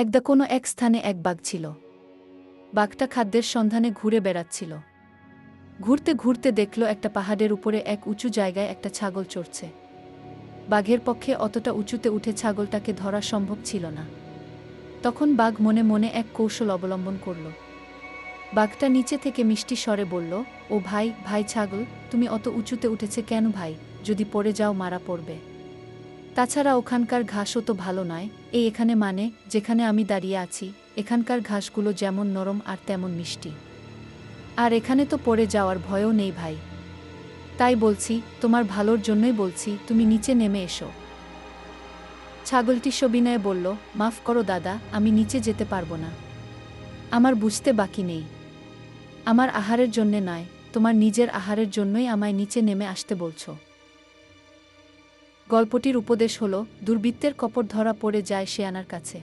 একদা কোনো এক স্থানে এক বাঘ ছিল। বাঘটা খাদ্যের সন্ধানে ঘুরে বেড়াচ্ছিল। ঘুরতে ঘুরতে দেখল একটা পাহাড়ের উপরে এক উঁচু জায়গায় একটা ছাগল চড়ছে। বাঘের পক্ষে অতটা উঁচুতে উঠে ছাগলটাকে ধরা সম্ভব ছিল না। তখন বাঘ মনে মনে এক কৌশল অবলম্বন করল। বাঘটা নিচে থেকে মিষ্টি স্বরে বলল, ও ভাই ভাই ছাগল, তুমি অত উঁচুতে উঠেছে কেন ভাই? যদি পড়ে যাও, মারা পড়বে। তাছাড়া ওখানকার ঘাসও তো ভালো নয়। এই এখানে মানে যেখানে আমি দাঁড়িয়ে আছি, এখানকার ঘাসগুলো যেমন নরম আর তেমন মিষ্টি। আর এখানে তো পড়ে যাওয়ার ভয়ও নেই ভাই। তাই বলছি, তোমার ভালোর জন্যই বলছি, তুমি নিচে নেমে এসো। ছাগলটি সবিনয়ে বলল, মাফ করো দাদা, আমি নিচে যেতে পারব না। আমার বুঝতে বাকি নেই। আমার আহারের জন্যে নয়, তোমার নিজের আহারের জন্যই আমায় নিচে নেমে আসতে বলছো। গল্পটির উপদেশ হল দুর্বৃত্তের কপট ধরা পড়ে যায় সে আনার কাছে।